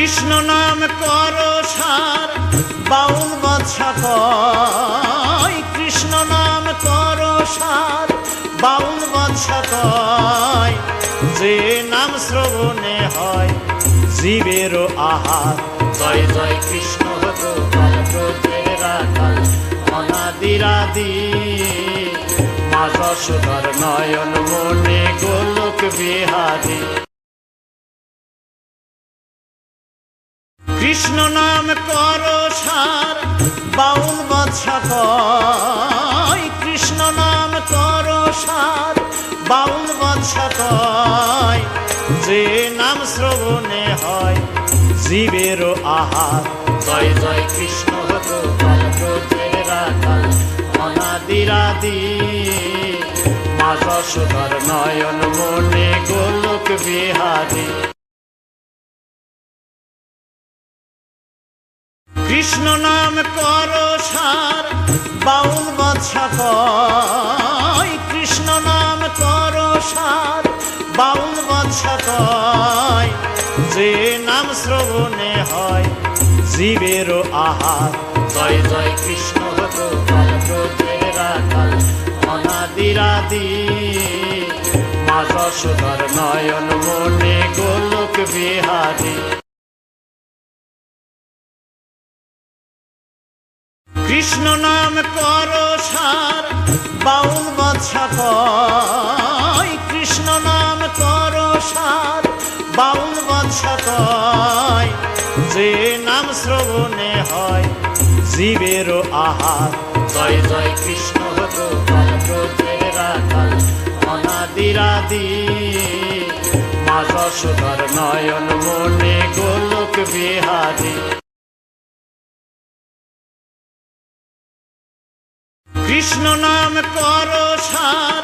কৃষ্ণ নাম কর সার, বাউল বাদশা কয় কৃষ্ণ নাম কর সার, বাউল বাদশা কয় যে নাম শ্রবণে হয় জীবেরও আহার। জয় জয় কৃষ্ণ অনাদিরাদি মা নয়ন মনে গোলক বিহারী। কৃষ্ণ নাম কর সার, বাউল বাদশা কয় কৃষ্ণ নাম কর সার, বাউল বাদশা কয় যে নাম শ্রবণে হয় জীবের আহার। জয় জয় কৃষ্ণ গোপাল ব্রজের অনাদিরাদি। মা যশোদার নয়ন মনে গোলক বিহারী। কৃষ্ণ নাম কর সার, বাউল বাদশা কয়, কৃষ্ণ নাম কর সার, বাউল বাদশা কয়। যে নাম শ্রবণে হয় জীবেরও আহার, জয় জয় কৃষ্ণ ব্রজের রাখাল, অনাদিরাদি। মা যশোদার নয়ন মনে গোলক বিহারী। কৃষ্ণ নাম কর সার, বাউল বাদশা কয় কৃষ্ণ নাম কর সার, বাউল বাদশা কয় যে নাম শ্রবণে হয় জীবেরও আহার। জয় জয় কৃষ্ণ অনাদিরাদি। মা যশোদার নয়ন মনে গোলক বিহারী। কৃষ্ণ নাম কর সার,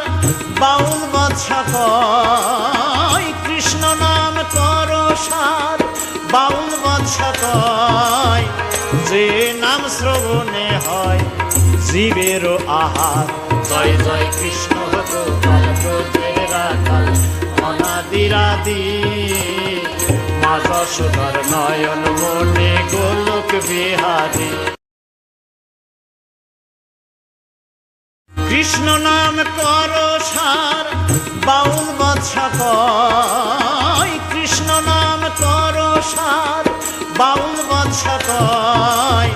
বাউল বাদশা কয় কৃষ্ণ নাম কর সার, বাউল বাদশা কয় যে নাম শ্রবণে হয় জীবেরও আহার। জয় জয় কৃষ্ণ রাখাল অনাদিরাদি। মা যশোদার নয়ন মনে গোলক বিহারী। কৃষ্ণ নাম কর সার বাউল বাদশা কয় কৃষ্ণ নাম কর সার বাউল বাদশা কয়।